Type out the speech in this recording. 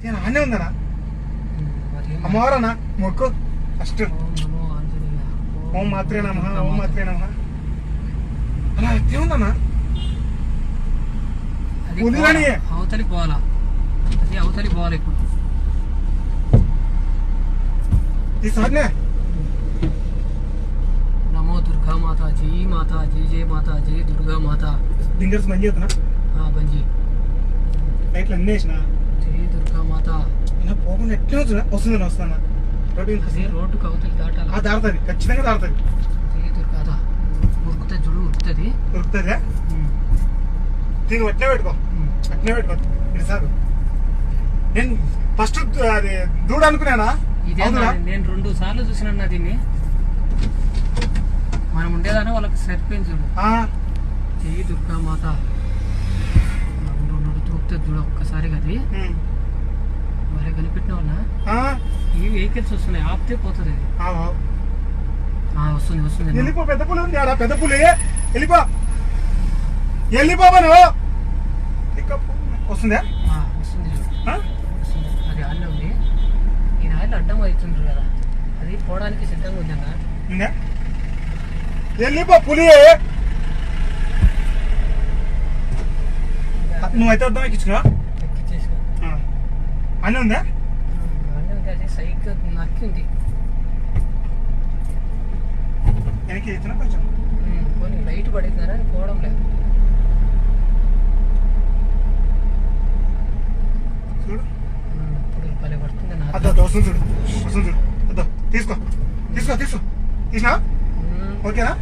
నేను ఆనే ఉందనా మరి ఏం- అమ్మవారనా మొక్కు ఫస్ట్ ఓం నమో ఆంజనేయ. ఓం మాత్రే నమ దుర్గా ఓం మాత. మాత్రే నమ అలా ఎత్తే ఉందన్నా అది ఉంది పోవాలా? కానీ. అవతలి పోవాలా అది అవతలి పోవాలి ఇప్పుడు ఈసారినే నమో దుర్గా మాత జై మాత జై జై మాత జై దుర్గా మాత డింగర్స్ మంచి చేస్తున్నా ఆ బంజీ లైట్లు అన్నీ వేసిన జై దుర్గా మాత. ఇలా పోకుండా ఎట్లా వస్తున్నా వస్తుందని వస్తానా? రోడ్డు అదే రోడ్డుకు అవతలి దాటాల? ఆ దాడుతుంది ఖచ్చితంగా దాడుతుంది జై దుర్గా దా. ఉరుకుతుంది చూడు ఉరుకుతుంది. దొరుకుతుందా దీన్ని అట్నే పెట్టుకో. అట్నే పెట్టుకో. ఇది సార్. నేను ఫస్ట్ అది దూడ అనుకున్నానా? ఇదే నేను రెండు సార్లు చూసిన దీన్ని. మనం ఉండేదాన్ని వాళ్ళకి సరిపోయింది చూడు జై దుర్గా మాత. తూపుతుంది చూడు ఒక్కసారి అది మరి కనిపెట్టిన ఆ, ఈ వెహికల్స్ వస్తున్నాయి ఆపితే పోతుంది అది వస్తుంది వస్తుంది వెళ్ళిపో పెద్ద పులి ఉంది ఆడ పెద్ద పులి వెళ్ళిపో వెళ్ళిపోవా నువ్వు ఇక వస్తుందా ఆ, వస్తుంది అది ఆన్లో ఉంది ఈ నాయలు అడ్డం అవుతుండ్రు కదా అది పోవడానికి సిద్ధంగా ఉంది వెళ్ళిపో పులి నువ్వైతే అర్థం ఎక్కించుకున్నా ఎక్కిచ్చేసిన అని ఉందా సైకిల్ నక్కి ఉంది వెనక్కి ఎత్తున్నా కొంచెం? లైట్ పడిందరా పోవడం లేదు. చూడు. ఇప్పుడు పడుతుంది వస్తుంది చూడు వస్తుంది చూడు. తీసుకో తీసుకో తీసుకో. తీసినా ఓకేనా?